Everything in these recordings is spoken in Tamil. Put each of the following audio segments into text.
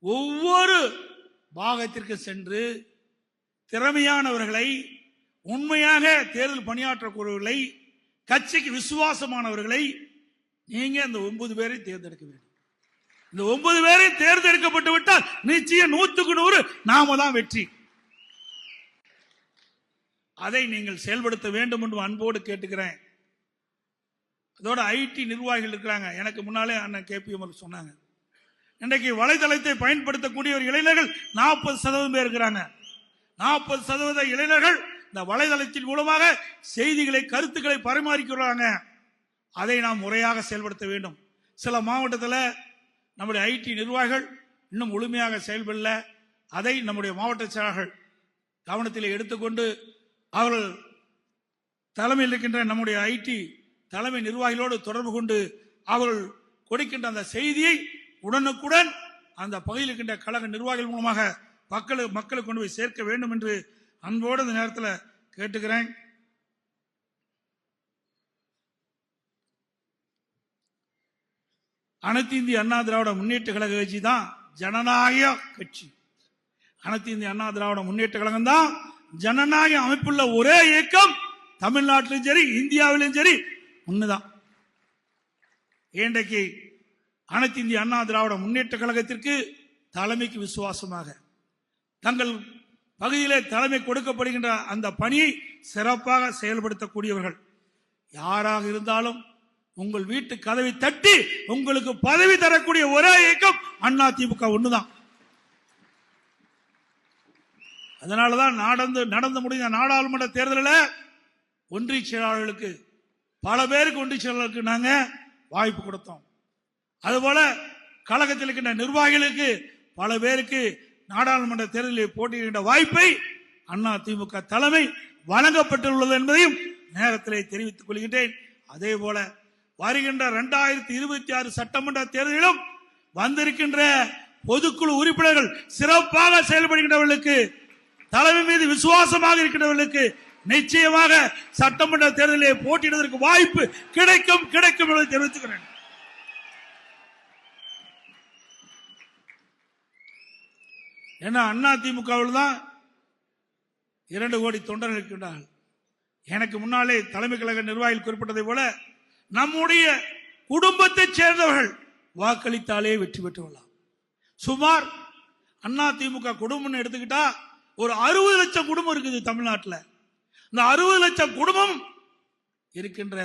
ஒவ்வொரு பாகத்திற்கு சென்று திறமையானவர்களை உண்மையாக தேர்தல் பணியாற்றக்கூடியவர்களை கட்சிக்கு விசுவாசமானவர்களை நீங்க இந்த ஒன்பது பேரை தேர்ந்தெடுக்க வேண்டும். இந்த ஒன்பது பேரை தேர்ந்தெடுக்கப்பட்டு விட்டால் நிச்சயம் நூத்துக்கு நூறு நாம தான் வெற்றி. அதை நீங்கள் செயல்படுத்த வேண்டும் என்று அன்போடு கேட்டுக்கிறேன். அதோட ஐடி நிர்வாகிகள் இருக்கிறாங்க. எனக்கு முன்னாலே அண்ணன் கேபிஎம் சொன்னாங்க. இன்றைக்கு வலைதளத்தை பயன்படுத்தக்கூடிய ஒரு இளைஞர்கள் நாற்பது சதவீதம் பேர் இருக்கிறாங்க. நாற்பது சதவீத இளைஞர்கள் இந்த வலைதளத்தின் மூலமாக செய்திகளை கருத்துக்களை பரிமாறிக்கிறாங்க. அதை நாம் முறையாக செயல்படுத்த வேண்டும். சில மாவட்டத்தில் நம்முடைய ஐடி நிர்வாகிகள் இன்னும் முழுமையாக செயல்படல. அதை நம்முடைய மாவட்ட செயலாளர்கள் கவனத்தில் எடுத்துக்கொண்டு அவர்கள் தலைமையில் இருக்கின்ற நம்முடைய ஐடி தலைமை நிர்வாகிகளோடு தொடர்பு கொண்டு அவர்கள் கொடுக்கின்ற அந்த செய்தியை உடனுக்குடன் அந்த பகுதியில் இருக்கின்ற கழக நிர்வாகிகள் மூலமாக மக்களுக்கு மக்களுக்கு கொண்டு போய் சேர்க்க வேண்டும் என்று அன்போடு இந்த நேரத்தில் கேட்டுக்கிறேன். அனைத்து இந்திய அண்ணா திராவிட முன்னேற்ற கழக கட்சி தான் ஜனநாயக கட்சி. அனைத்து இந்திய அண்ணா திராவிட முன்னேற்ற கழகம் தான் ஜனநாயக அமைப்புள்ள ஒரே இயக்கம் தமிழ்நாட்டிலும் சரி இந்தியாவிலும் சரி ஒண்ணுதான். இன்றைக்கு அனைத்து இந்திய அண்ணா திராவிட முன்னேற்ற கழகத்திற்கு தலைமைக்கு விசுவாசமாக. தங்கள் பகுதியிலே தலைமை கொடுக்கப்படுகின்ற அந்த பணியை சிறப்பாக செயல்படுத்தக்கூடியவர்கள். யாராக இருந்தாலும் உங்கள் வீட்டு கதவை தட்டி உங்களுக்கு பதவி தரக்கூடிய ஒரே இயக்கம் அண்ணா திமுக ஒண்ணுதான். அதனாலதான் நடந்து நடந்து முடிந்த நாடாளுமன்ற தேர்தலில் ஒன்றிய செயலாளர்களுக்கு பல பேருக்கு ஒன்றிய செயலாளருக்கு நாங்க வாய்ப்பு கொடுத்தோம். அதுபோல கழகத்தில் இருக்கின்ற நிர்வாகிகளுக்கு பல பேருக்கு நாடாளுமன்ற தேர்தலில் போட்டியிடுகின்ற வாய்ப்பை அண்ணா திமுக தலைமை வழங்கப்பட்டுள்ளது என்பதையும் நேரத்திலே தெரிவித்துக் கொள்கின்றேன். அதே போல வருகின்ற இரண்டாயிரத்தி இருபத்தி ஆறு சட்டமன்ற தேர்தலிலும் வந்திருக்கின்ற பொதுக்குழு உறுப்பினர்கள் சிறப்பாக செயல்படுகின்றவர்களுக்கு தலைமை மீது விசுவாசமாக இருக்கின்றவர்களுக்கு நிச்சயமாக சட்டமன்ற தேர்தலில் போட்டியிடுவதற்கு வாய்ப்பு கிடைக்கும் கிடைக்கும் என்பதை தெரிவித்துக்கிறேன் ஏன்னா அண்ணா திமுகவில் தான் இரண்டு கோடி தொண்டர்கள் இருக்கின்றார்கள். எனக்கு முன்னாலே தலைமை கழக நிர்வாகிகள் குறிப்பிட்டதை போல நம்முடைய குடும்பத்தைச் சேர்ந்தவர்கள் வாக்களித்தாலே வெற்றி பெற்றுவிடலாம் சுமார் அண்ணா திமுக குடும்பம்னு எடுத்துக்கிட்டா ஒரு அறுபது லட்சம் குடும்பம் இருக்குது தமிழ்நாட்டில். இந்த அறுபது லட்சம் குடும்பம் இருக்கின்ற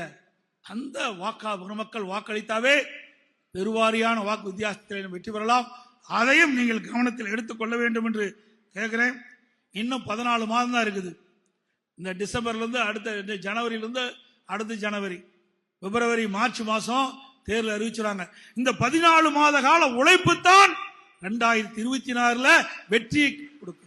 அந்த வாக்கா மக்கள் வாக்களித்தாவே பெருவாரியான வாக்கு வித்தியாசத்தில் வெற்றி பெறலாம். அதையும் நீங்கள் கவனத்தில் எடுத்துக்கொள்ள வேண்டும் என்று கேட்கிறேன். இன்னும் பதினாலு மாதம் தான் இருக்குது. இந்த டிசம்பர்லேருந்து அடுத்த இந்த அடுத்த ஜனவரி. பிப்ரவரி மார்ச் மாதம் தேர்தல் அறிவிச்சுறாங்க. இந்த பதினாலு மாத கால உழைப்பு தான் ரெண்டாயிரத்தி இருபத்தி நாலுல வெற்றியை கொடுக்கும்.